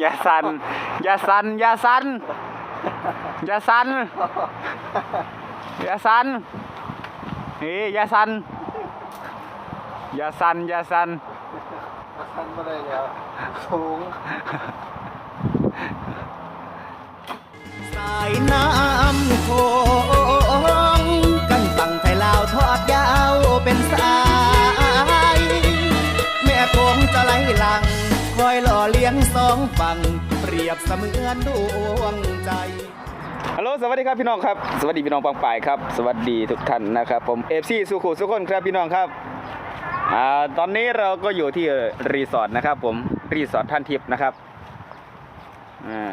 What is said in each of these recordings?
อย่าสั่นอย่าสั่นอย่าสั่นอย่าสั่นอย่าสั่นเฮ้ยอย่าสั่นอย่าสั่นอย่าสั่นทันมาได้แล้วสูงสายน้ำโข มือนดวงใจฮัลโหลสวัสดีครับพี่น้องครับ สวัสดีพี่น้องปองป่ายครับ สวัสดีทุกท่านนะครับ ผมเอฟซีสุขุสุขคนครับพี่น้องครับอ่าตอนนี้เราก็อยู่ที่รีสอร์ทนะครับ ผมรีสอร์ทท่านทิพย์นะครับอ่า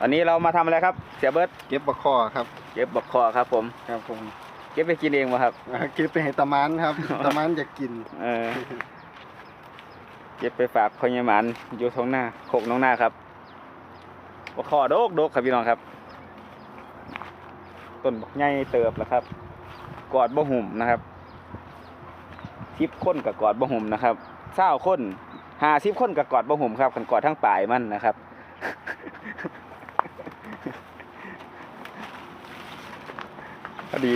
ตอนนี้เรามาทำอะไรครับ เสียเบิร์ตเก็บบักคอครับเก็บบักคอครับ ผมครับผมเก็บไปกินเองวะครับอ่าเก็บไปให้ตะมันครับ ตะมันอยากกิน เออ เก็บไปฝากพญามานอยู่ท้องหน้าโคกน้องหน้าครับบกคอโดกโดกครับพี่น้องครับ ต้นบกใหญ่เติบแล้วครับ กอดบ่หุ่มนะครับสิบคนกับกอดบ่หุ่มนะครับเศร้าคนหาสิบคนกับกอดบ่หุ่มครับกันกอดทั้งปลายมันนะครับพอดี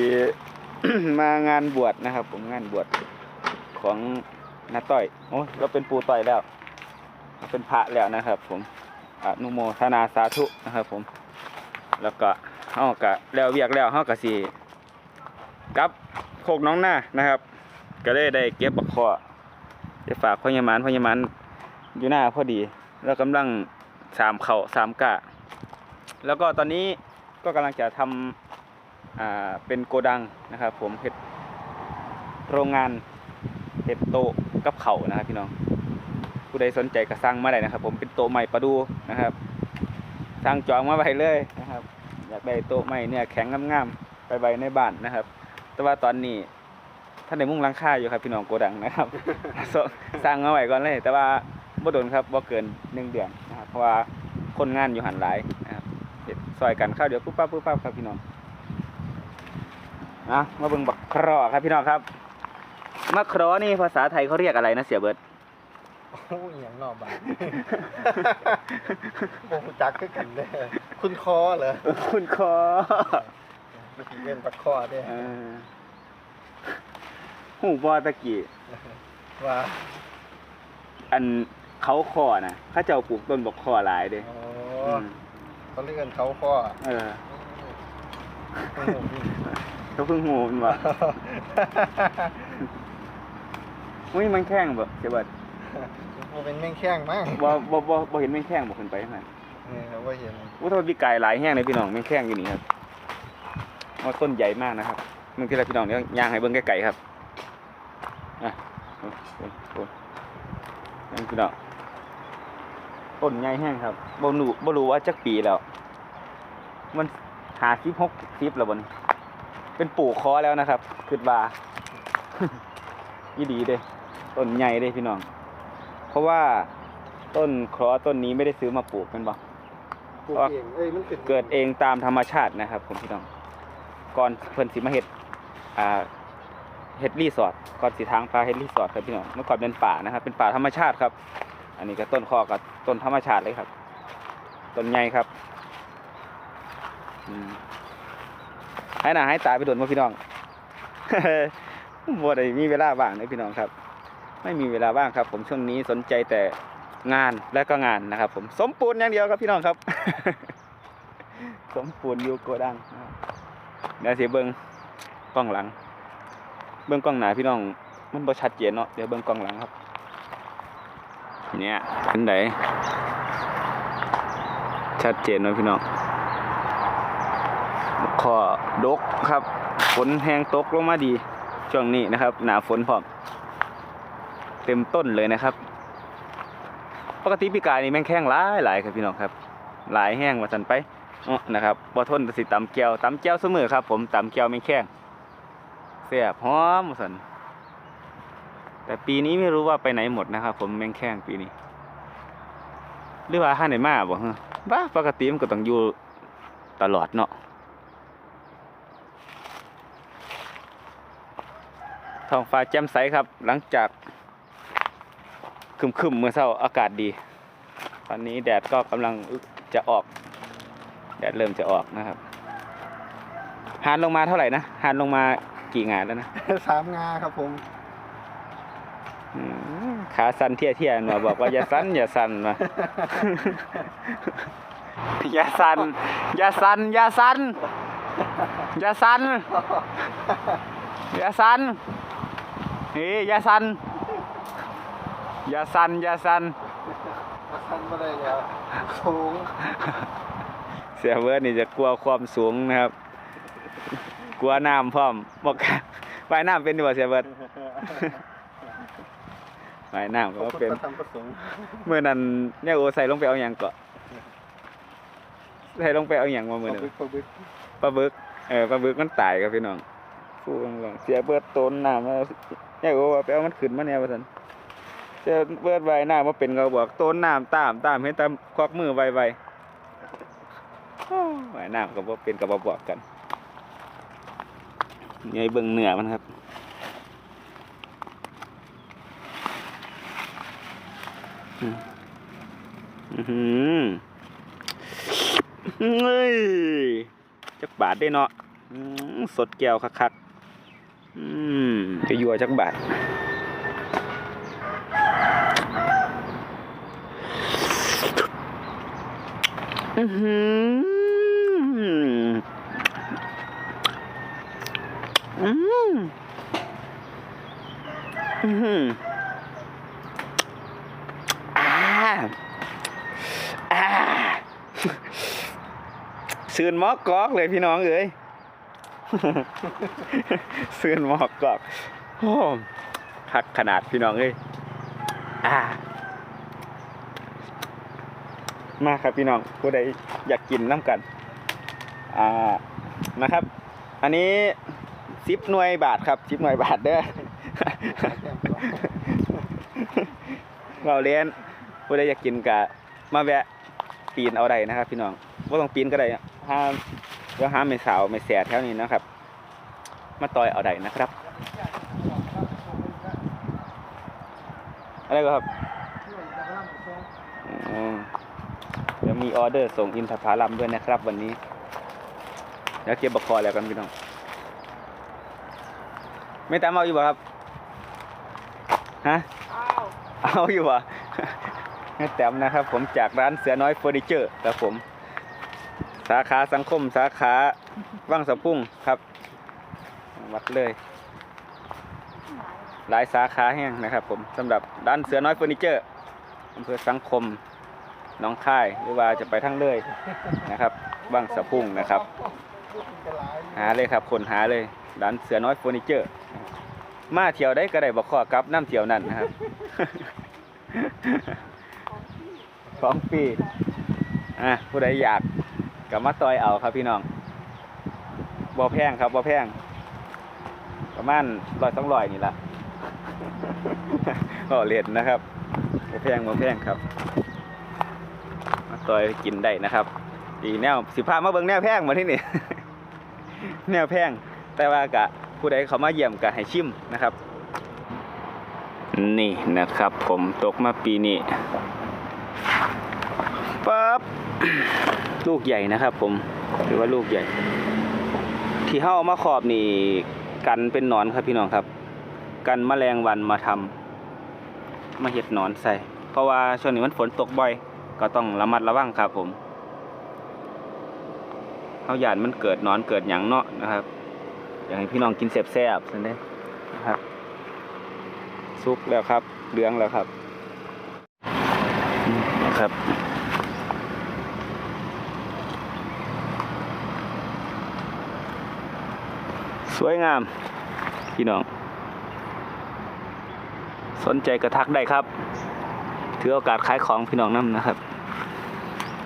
มางานบวชนะครับ ผมงานบวชของ นาต้อยโอ้ยเราเป็นปูต่อยแล้วเราเป็นพระแล้วนะครับ ผมอนุโมทนาสาธุนะครับ ผม แล้วก็เฮากะแล้วเวียกแล้วเฮากะสิกลับโคกน้องหน้านะครับ ก็ได้ได้เก็บบักคอได้ฝากพญามานพญามานอยู่หน้าพอดี แล้วกำลังสามเข่าสามกะ แล้วก็ตอนนี้ก็กำลังจะทำอ่าเป็นโกดังนะครับ ผมเฮ็ดโรงงานเฮ็ดโต กับเข่านะครับพี่น้อง ผู้ใดสนใจก็สั่งมาได้นะครับ ผมเป็นโต๊ะใหม่ประดูนะครับสั่งจองมาไว้เลยนะครับ อยากได้โต๊ะใหม่เนี่ยแข็งงามๆไปไว้ในบ้านนะครับ แต่ว่าตอนนี้ท่านในมุ่งหลังค่าอยู่ครับพี่น้องโกดังนะครับสสั่งมาไว้ก่อนเลย แต่ว่าบ่โดนครับบ่เกินหนึ่งเดือนนะครับเพราะว่าคนงานอยู่หันหลายนะครับเฮ็ดซอยกันข้าวเดี๋ยวปุ๊บปั๊บปุ๊บปั๊บครับพี่น้องนะมาเบิ่งบักครอครับพี่น้องครับ มะครอนี่ภาษาไทยเขาเรียกอะไรนะเสียเบิร์ดโอ้ยอหย่างนอกบ้านโอ้จักคือกันเด้อคุณคอเหรอคุณคอเมื่อกี้เป็นบักคอเด้อเออหูบอตะกี้ว่า อันเขาคอนะเข้าเจ้าปลูกต้นบอกคอหลายเด้โอ้มเขาเรียกกันเขาคอเออโอ้โหนี่เขาเพิ่งหูมันว่า อุ้ยมันแข้งบ่เสียเบิดมันเป็นแม่งแข้งมั้งบ่บ่บ่บ่เห็นแม่งแข้งบ่ขึ้นไปข้างในนี่เราว่าเห็นอู้ถ้าพี่ไก่หลายแห้งเลยพี่น้องแม่งแข้งอยู่นี่ครับว่าต้นใหญ่มากนะครับมึงที่ไรพี่น้องเดี๋ยวย่างให้เบิ่งไกลๆครับอะโอ้โอ้โอ้นั่นพี่น้องต้นใหญ่แห้งครับบ่รู้บ่รู้ว่าจักปีแล้ว มันหาสิบหกสิบแล้วบนเป็นปู่คอแล้วนะครับคิดว่ายี่ดีเด้ ต้นใหญ่เด้พี่น้อง เพราะว่าต้นคอต้นนี้ไม่ได้ซื้อมาปลูกกันบ่ปลูกเองเอ้ยมันเป็นเกิดเองตามธรรมชาตินะครับผมพี่น้อง ก่อนเพิ่นสิมาเฮ็ดอ่าเฮ็ดรีสอร์ทก่อนสิทางปลาเฮ็ดรีสอร์ทครับพี่น้องเมื่อก่อนเป็นป่านะครับ เป็นป่าธรรมชาติครับ อันนี้ก็ต้นคอกับต้นธรรมชาติเลยครับ ต้นใหญ่ครับอืมให้หน้าให้ตาไปโดนมาพี่น้องบ่ได้มีเวลาว่างเลยพี่น้องครับ ไม่มีเวลาว่างครับ ผมช่วงนี้สนใจแต่งานและก็งานนะครับ ผมสมปูนอย่างเดียวครับพี่น้องครับ สมปูนอยู่โกดังเดี๋ยวเสิเบิ่งกล้องหลัง เบิ่งกล้องหนาพี่น้อง มันบ่ชัดเจนเนาะเดี๋ยวเบิ่งกล้องหลังครับ เนี่ยเป็นไดชัดเจนเนาะพี่น้องข้อดกครับฝนแห้งตกลงมาดี ช่วงนี้นะครับ หนาฝนพร้อม เต็มต้นเลยนะครับ ปกติปีกายนี่แม่งแข้งหลายหลายครับพี่น้องครับ หลายแห้งว่าสันไปอ๋อนะครับบ่ทนสิตำแก้วตำแก้วเสมอครับ ผมตำแก้วแม่งแข้งเสียบหอมว่าสันแต่ปีนี้ไม่รู้ว่าไปไหนหมดนะครับ ผมแม่งแข้งปีนี้ หรือว่าห้าไหนมาบ่ฮะบ้าปกติมันก็ต้องอยู่ตลอดเนาะท้องฟ้าแจ่มใสครับ หลังจาก ครึมๆเมื่อเช้าอากาศดี ตอนนี้แดดก็กำลังจะออก แดดเริ่มจะออกนะครับหานลงมาเท่าไหร่นะหานลงมากี่งานแล้วนะ สามงาครับผมอืมขาสั่นเที่ยเที่ยๆหนอบอกว่าอย่าสั่นอย่าสั่นมาอย่าสั่นอย่าสั่นอย่าสั่นอย่าสั่นอย่าสั่นเฮ้ยอย่าสั่น อย่าสั่นอย่าสั่นอาคันมาได้แล้วสูงเสียเวิร์ดนี่จะกลัวความสูงนะครับ กลัวน้ำพร้อมบอกกล้าว่ายน้ำเป็นดีกว่าเสียเวิร์ดว่ายน้ำขก็อบคุณเป็นพระธรรมประสงค์เมื่อนั้นเนี่ยโอใส่ลงไปเอาอย่างเกาะใส่ลงไปเอาอย่างมาปเมื่อลานั้นบึกปลาบึกปลาบึกเออปลาบึกมันตายครับพี่น้องฟูงลงเสียเบิดโตนน้ำแล้วเนี่ยโอว่าไปเอามันขึ้นมาเนี่ยว่าซั่น เสียเบิดไว้น้ำมาเป็นเขาบอกโตนน้ำตามตามเห็นตามควักมือไวไวๆโอ้ไว้น้ำก็บ่เป็นกับบ่บอกกันนี่ให้เบิ่งเหนือมันครับอืมอื้อหือเฮ้ยจักบาทได้เนาะสดแก้วคักๆอืมจะยัวจักบาท อือหืออืมอือหืออ่าอ่าซื่นหมอกกอกเลยพี่น้องเอ้ยซื่นหมอกกอกโอ้คักขนาดพี่น้องเอ้ยอ่า มาครับพี่น้องผู้ใดอยากกินน้ำกันอ่านะครับ อันนี้สิบหน่วยบาทครับสิบหน่วยบาทเด้อเราเรียนผู้ใดอยากกินกะมาแวะปีนเอาได้นะครับ พี่น้องว่าต้องปีนก็ได้ห้ามเดี๋ยวห้ามไม่สาวไม่แสแถวนี้นะครับ มาต่อยเอาได้นะครับ อะไรครับอืม ดี๋ยวมีออเดอร์ส่งอินทผลัมด้วยนะครับ วันนี้เดี๋ยวเก็บบักคอแล้วกันพี่น้อง ไม่ตามเอาอยู่ป่ะครับ ฮะ เอาอยู่อะแม่แต้มนะครับ ผมจากร้านเสือน้อยเฟอร์นิเจอร์ครับผม สาขาสังคมสาขาว่างสะพุ่งครับ วัดเลย หลายสาขาแห้งนะครับ ผมสำหรับร้านเสือน้อยเฟอร์นิเจอร์อำเภอสังคม น้องค่ายหรือว่าจะไปทั้งเลยนะครับว่างสะพุ่งนะครับ หาเลยครับคนหาเลยร้านเสือน้อยเฟอร์นิเจอร์ มาเที่ยวได้ก็ได้บอกขอกับน้ำเที่ยวนั่นนะครับของฟรีอะผู้ใดอยากกับมาต่อยเอาครับพี่น้องบ่แพงครับบ่แพงประมาณร้อยสองร้อยนี่ละก็เรียนนะครับบ่แพงบ่แพงครับ มาต่อยกินได้นะครับดีแนวสิพามาเบิ่งแนวแพงมาที่นี่ แนวแพงแต่ว่ากะผู้ใดเขามาเยี่ยมกะให้ชิมนะครับ นี่นะครับ ผมตกมาปีนี้ปั๊บลูกใหญ่นะครับ ผมถือว่าลูกใหญ่ ที่เฮาเอามาขอบนี่กันเป็นหนอนครับพี่น้องครับ กันมแมลงวันมาทำมาเห็ดหนอนใส่ เพราะว่าช่วงนี้มันฝนตกบ่อย ก็ต้องระมัดระวังครับผมเฮาหยานมันเกิดนอนเกิดหยังเนาะนะครับ อยากให้พี่น้องกินแซ่บๆสันเด้นะครับสุกแล้วครับเหลืองแล้วครับนะครับสวยงาม พี่น้อง สนใจกระทักได้ครับ ถือโอกาสขายของพี่น้องน้ำนะครับ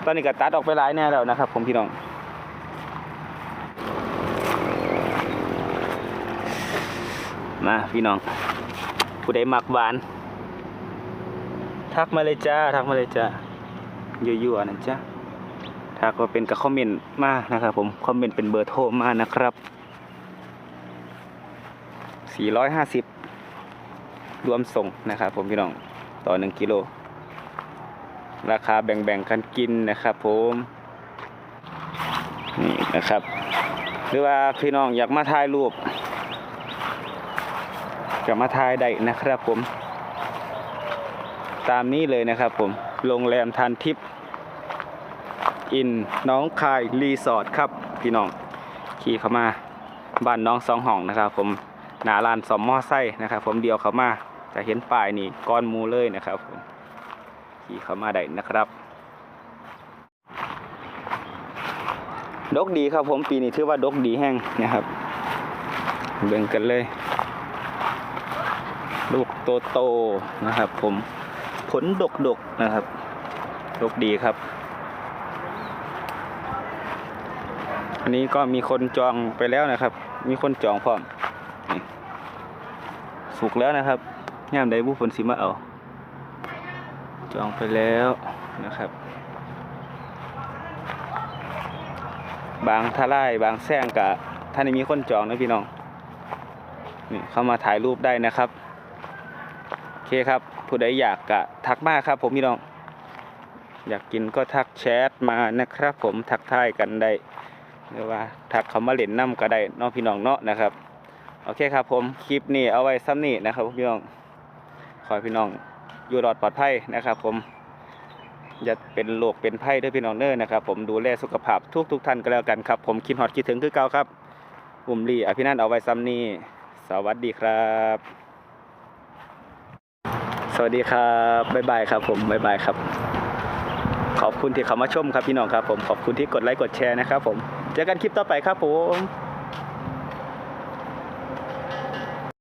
ตอนนี้ก็ตัดออกไปหลายแน่แล้วนะครับ ผมพี่น้องมาพี่น้อง ผู้ใดหมักหวาน ทักมาเลยจ้า ทักมาเลยจ้ายั่วๆนะจ้าทักว่าเป็นกับคอมเมนต์มานะครับ ผมคอมเมนต์เป็นเบอร์โทรมานะครับ450 รวมส่งนะครับผมพี่น้อง ต่อ 1 กิโล ราคาแบ่งๆกันกินนะครับผมนี่นะครับ หรือว่าพี่น้องอยากมาถ่ายรูปก็มาถ่ายได้นะครับผม ตามนี้เลยนะครับผมโรงแรมทันทิพย์อินน้องคายรีสอร์ทครับ พี่น้องขี่เข้ามาบ้านน้องสองห้องนะครับ ผมหนาลานสอมมอไซค์นะครับ ผมเดียวเข้ามาจะเห็นป้ายนี่ก้อนมูเลยนะครับผม ขี่เข้ามาได้นะครับดกดีครับผมปีนี้ถือว่าดกดีแห้งนะครับเบ่งกันเลย ลูกโตโตๆนะครับ ผมผลดกดกๆนะครับ ดกดีครับ อันนี้ก็มีคนจองไปแล้วนะครับ มีคนจองพร้อมสุกแล้วนะครับย่ามใดบุผลสิมาเอา จองไปแล้วนะครับ บางทลายบางแซงกะท่านี่มีคนจองนะพี่น้อง นี่เข้ามาถ่ายรูปได้นะครับโอเคครับ ผู้ใดอยากกะทักมาครับ ผมพี่น้อง อยากกินก็ทักแชทมานะครับ ผมทักทายกันได้หรือว่าทักเขามาเล่นน้ำก็ได้น้องพี่น้องเนาะนะครับโอเคครับผมคลิปนี้เอาไว้ซ้ำนี่นะครับพี่น้องขอพี่น้อง อยู่รอดปลอดภัยนะครับ ผมอย่าเป็นโรคเป็นไข้ด้วยพี่น้องเน้อนะครับ ผมดูแลสุขภาพทุกทุกท่านก็แล้วกันครับ ผมคิดฮอดคิดถึงคือเก่าครับอุ่มลีอภินันเอาไว้ซ้ำนี้สวัสดีครับ สวัสดีครับบ๊ายบายครับ ผมบ๊ายบายครับ ขอบคุณที่เข้ามาชมครับพี่น้องครับ ผมขอบคุณที่กดไลค์กดแชร์นะครับ ผมเจอกันคลิปต่อไปครับผม